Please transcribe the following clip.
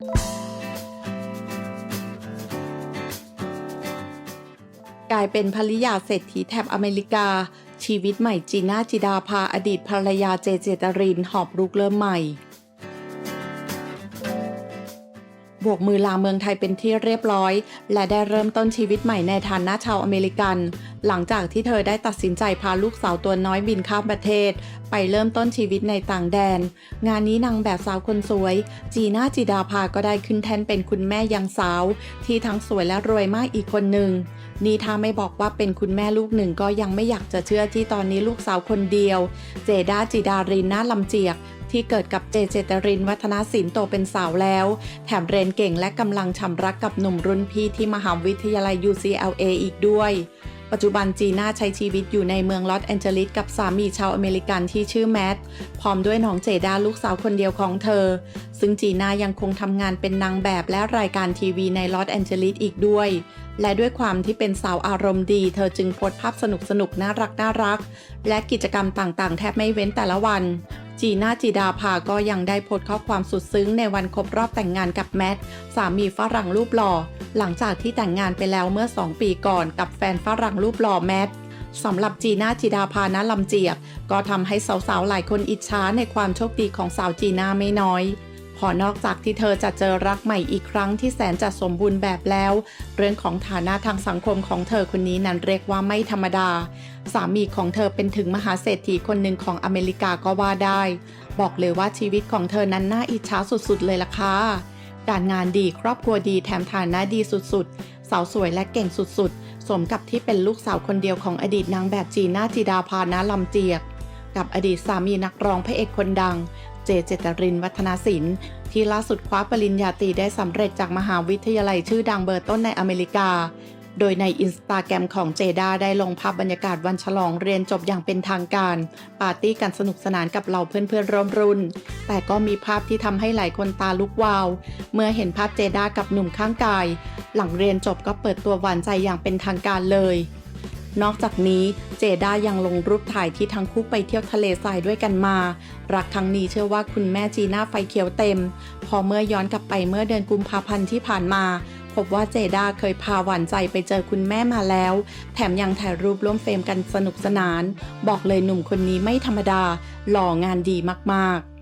กลายเป็นภริยาเศรษฐีแถบอเมริกา ชีวิตใหม่จีน่าจิดาพาอดีตภรรยาเจเจตรินหอบลูกเริ่มใหม่ บวกมือลาเมืองไทยเป็นที่เรียบร้อย และได้เริ่มต้นชีวิตใหม่ในฐานะชาวอเมริกัน หลังจากที่เธอได้ตัดสินใจพาลูกสาวตัวน้อยบินข้ามประเทศ ไปเริ่มต้นชีวิตในต่างแดน งานนี้นางแบบสาวคนสวย จีน่าจิดาภาก็ได้ขึ้นแทนเป็นคุณแม่ยังสาว ที่ทั้งสวยและรวยมากอีกคนหนึ่งนี่ถ้าไม่บอกว่าเป็นคุณแม่ลูกหนึ่งก็ยังไม่อยากจะเชื่อที่ตอนนี้ลูกสาวคนเดียว เจด้าจิดารินนาลำเจียก ที่เกิดกับเจเจตรินวัฒนศิลป์โตเป็นสาวแล้ว แถมเรียนเก่งและกำลังชำรักกับหนุ่มรุ่นพี่ที่มหาวิทยาลัย UCLA อีกด้วยปัจจุบันจีน่าใช้ชีวิตอยู่ในเมืองลอสแอนเจลิสกับสามีชาวอเมริกันที่ชื่อแมท พร้อมด้วยน้องเจด้าลูกสาวคนเดียวของเธอ ซึ่งจีน่ายังคงทำงานเป็นนางแบบและรายการทีวีในลอสแอนเจลิสอีกด้วย และด้วยความที่เป็นสาวอารมณ์ดี เธอจึงโพสต์ภาพสนุกสนุกน่ารักน่ารัก และกิจกรรมต่างๆ แทบไม่เว้นแต่ละวัน จีน่าจีดาภาก็ยังได้โพสต์ข้อความสุดซึ้งในวันครบรอบแต่งงานกับแมทสามีฝรั่งรูปหล่อ หลังจากที่แต่งงานไปแล้วเมื่อ 2 ปีก่อนกับแฟนฝรั่งรูปหล่อแมทสำหรับจีน่าจีดาภาณลำเจียบ ก็ทำให้สาวๆ หลายคนอิจฉาในความโชคดีของสาวจีน่าไม่น้อย พอนอกจากที่เธอจะเจอรักใหม่อีกครั้งที่แสนจะสมบูรณ์แบบแล้ว เรื่องของฐานะทางสังคมของเธอคนนี้นั้นเรียกว่าไม่ธรรมดา สามีของเธอเป็นถึงมหาเศรษฐีคนหนึ่งของอเมริกาก็ว่าได้ บอกเลยว่าชีวิตของเธอนั้นน่าอิจฉาสุดๆเลยล่ะค่ะการงานดีครอบครัวดีแถมฐานะดีสุดๆ สาวสวยและเก่งสุดๆ สมกับที่เป็นลูกสาวคนเดียวของอดีตนางแบบจีน่าจิดาพานะลำเจียก กับอดีตสามีนักร้องพระเอกคนดัง เจเจตรินวัฒนศิลป์ที่ล่าสุดคว้าปริญญาตรีได้สำเร็จจากมหาวิทยาลัยชื่อดังเบอร์ต้นในอเมริกา โดยในอินสตาแกรมของเจด้าได้ลงภาพบรรยากาศวันฉลองเรียนจบอย่างเป็นทางการ ปาร์ตี้กันสนุกสนานกับเหล่าเพื่อนๆร่วมรุ่น แต่ก็มีภาพที่ทำให้หลายคนตาลุกวาว เมื่อเห็นภาพเจด้ากับหนุ่มข้างกาย หลังเรียนจบก็เปิดตัวหวานใจอย่างเป็นทางการเลย นอกจากนี้เจด้ายังลงรูปถ่ายที่ทั้งคู่ไปเที่ยวทะเลทรายด้วยกันมา รักครั้งนี้เชื่อว่าคุณแม่จีน่าไฟเขียวเต็ม พอเมื่อย้อนกลับไปเมื่อเดือนกุมภาพันธ์ที่ผ่านมา พบว่าเจด้าเคยพาหวานใจไปเจอคุณแม่มาแล้ว แถมยังถ่ายรูปร่วมเฟรมกันสนุกสนาน บอกเลยหนุ่มคนนี้ไม่ธรรมดา หล่องานดีมากๆ